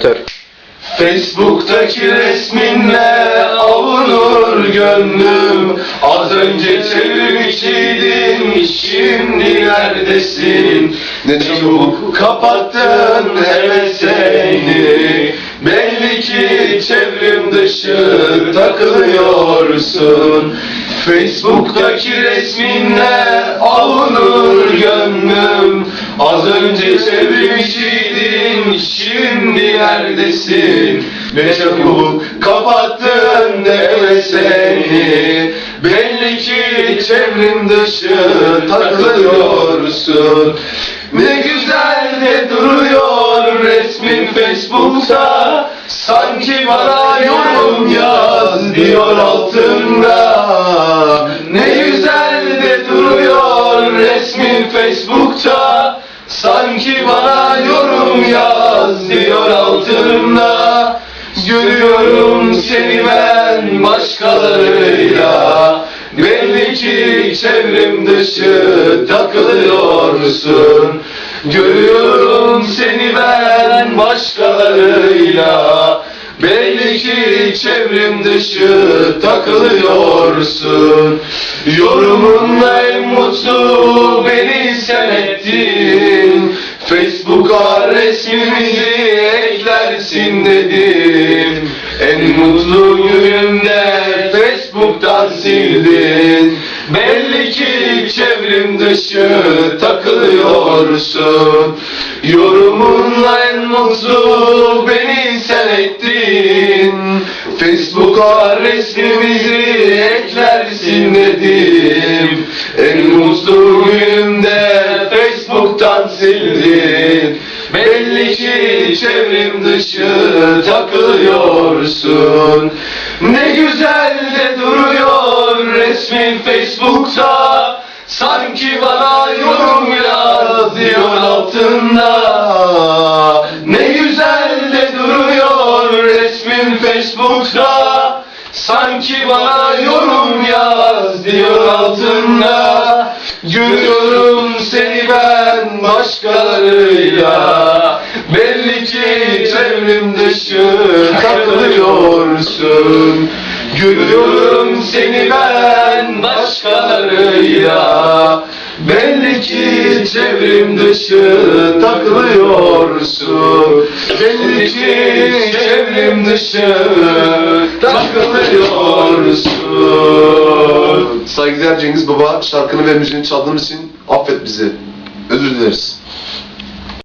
Jeneratör. Facebook'taki resminle avunur gönlüm. Az önce çevirmişydin şimdi neredesin? Ne çabuk kapattın hevesini Belli ki çevrim dışı takılıyorsun. Facebook'taki resminle avunur gönlüm. Az önce çevirmişydin şimdi neredesin Ne çabuk kapattın deme seni. Belli ki çevrim dışı takılıyorsun. Ne güzel de duruyor resmin Facebook'ta. Sanki bana yorum yaz diyor altında. Ne güzel de duruyor resmin Facebook'ta. Sanki bana Görüyorum seni ben başkalarıyla. Belli ki çevrim dışı takılıyorsun. Görüyorum seni ben başkalarıyla. Belli ki çevrim dışı takılıyorsun. Yorumunla en mutlu beni sen ettin. Facebook'a resmimizi eklersin dedim En mutlu günümde Facebook'tan sildin. Belli ki çevrim dışı takılıyorsun. Yorumunla en mutlu beni sen ettin. Facebook'a resmimizi eklersin dedim. En mutlu günümde Facebook'tan sildin Belli ki çevrim dışı takılıyorsun. Ne güzel de duruyor resmin Facebook'ta. Sanki bana yorum yaz diyor altında. Ne güzel de duruyor resmin Facebook'ta. Sanki bana yorum yaz diyor altında. Görüyorum başkalarıyla. Belli ki çevrim dışı takılıyorsun. Görüyorum seni ben başkalarıyla. Belli ki çevrim dışı takılıyorsun. Belli ki çevrim dışı takılıyorsun. Saygıdeğer Cengiz Baba şarkını ve müziğini çaldığımız için affet bizi. Özür dileriz.